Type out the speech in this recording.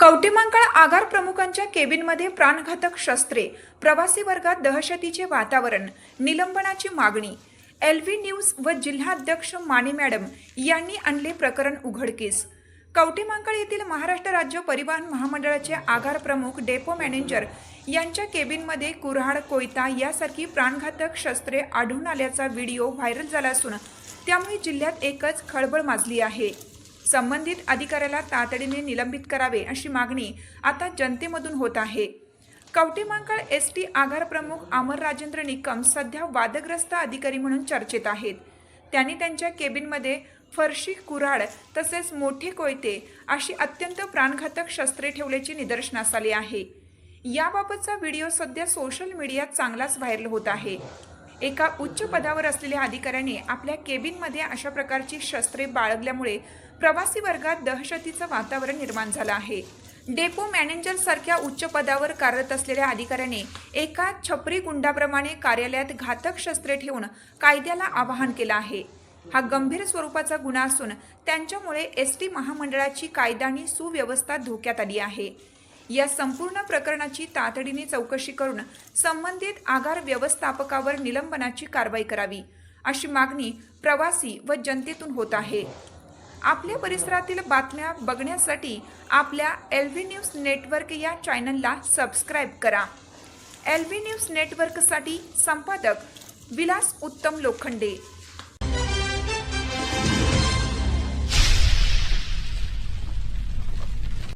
कवटेमांकाळ आगार प्रमुखांच्या केबिनमध्ये प्राणघातक शस्त्रे प्रवासी वर्गात दहशतीचे वातावरण निलंबनाची मागणी. एल व्ही न्यूज व जिल्हाध्यक्ष माने मॅडम यांनी आणले प्रकरण उघडकीस. कवटेमांकाळ येथील महाराष्ट्र राज्य परिवहन महामंडळाचे आगार प्रमुख डेपो मॅनेजर यांच्या केबिनमध्ये कुऱ्हाड कोयता यासारखी प्राणघातक शस्त्रे आढळून आल्याचा व्हिडिओ व्हायरल झाला असून त्यामुळे जिल्ह्यात एकच खळबळ माजली आहे. संबंधित अधिकाऱ्याला तातडीने निलंबित करावे अशी मागणी आता जनतेमधून होत आहे. कवटेमांकाळ एस टी आगार प्रमुख अमर राजेंद्र निकम सध्या वादग्रस्त अधिकारी म्हणून चर्चेत आहेत. त्यांनी त्यांच्या केबिनमध्ये फरशी कुऱ्हाड तसेच मोठे कोयते अशी अत्यंत प्राणघातक शस्त्रे ठेवल्याची निदर्शनास आली आहे. याबाबतचा व्हिडिओ सध्या सोशल मीडियात चांगलाच व्हायरल होत आहे. एका उच्च पदावर असलेल्या अधिकाऱ्याने आपल्या केबिनमध्ये अशा प्रकारची शस्त्रे बाळगल्यामुळे प्रवासी वर्गात दहशतीचं वातावरण निर्माण झालं आहे. डेपो मॅनेजर सारख्या उच्च पदावर कार्यरत असलेल्या अधिकाऱ्याने एका छपरी गुंडाप्रमाणे कार्यालयात घातक शस्त्रे ठेवून कायद्याला आवाहन केलं आहे. हा गंभीर स्वरूपाचा गुन्हा असून त्यांच्यामुळे एस टी महामंडळाची कायदा आणि सुव्यवस्था धोक्यात आली आहे. या संपूर्ण प्रकरणाची तातडीने चौकशी करून संबंधित आगार व्यवस्थापकावर निलंबनाची कारवाई करावी अशी मागणी प्रवासी व जनतेतून होत आहे. आपल्या परिसरातील बातम्या बघण्यासाठी आपल्या एल व्ही न्यूज नेटवर्क या चॅनलला सबस्क्राईब करा. एल व्ही न्यूज नेटवर्कसाठी संपादक विलास उत्तम लोखंडे.